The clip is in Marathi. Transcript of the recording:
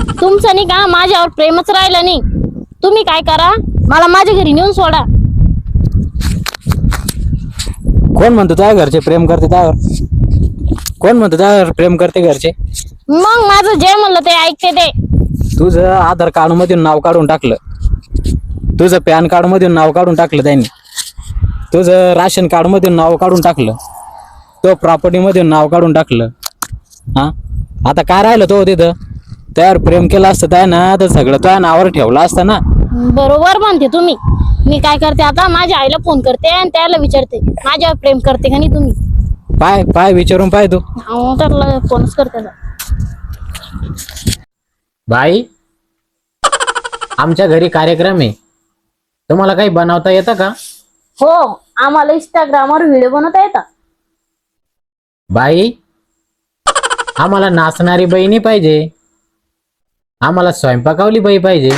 तुमचं नाही का? माझ्यावर प्रेमच राहिलं नाही. तुम्ही काय करा? मला माझ्या घरी नेऊन सोडा. कोण म्हणतो त्या घरचे प्रेम करते त्यावर? कोण म्हणतो त्यावर प्रेम करते घरचे? मग माझं जे म्हणलं ते ऐकते ते. तुझं आधार कार्ड मधून नाव काढून टाकलं. तुझं पॅन कार्ड मधून नाव काढून टाकलं त्यांनी. तुझं राशन कार्ड मधून नाव काढून टाकलं. तो प्रॉपर्टी मधून नाव काढून टाकलं. हा? आता काय राहिलं तो तिथं? त्यावर प्रेम केलं असतं त्या ना तर सगळं त्या नावावर ठेवलं असतं ना. बरोबर म्हणते तुम्ही. मी काय करते आता माझ्या आईला फोन करते आणि त्याला विचारते माझ्यावर प्रेम करते का नाही तुम्ही? पाय पाय विचारून पाय तू. अहो, त्याला फोनच करते आता. बाई आमच्या घरी कार्यक्रम आहे. तुम्हाला काही बनवता येतं का? हो आम्हाला इंस्टाग्रामवर व्हिडिओ बनवता येतात बाई आम्हाला नाचणारी नाही पाहिजे. आम्हाला स्वयंपाकावली बाई पाहिजे.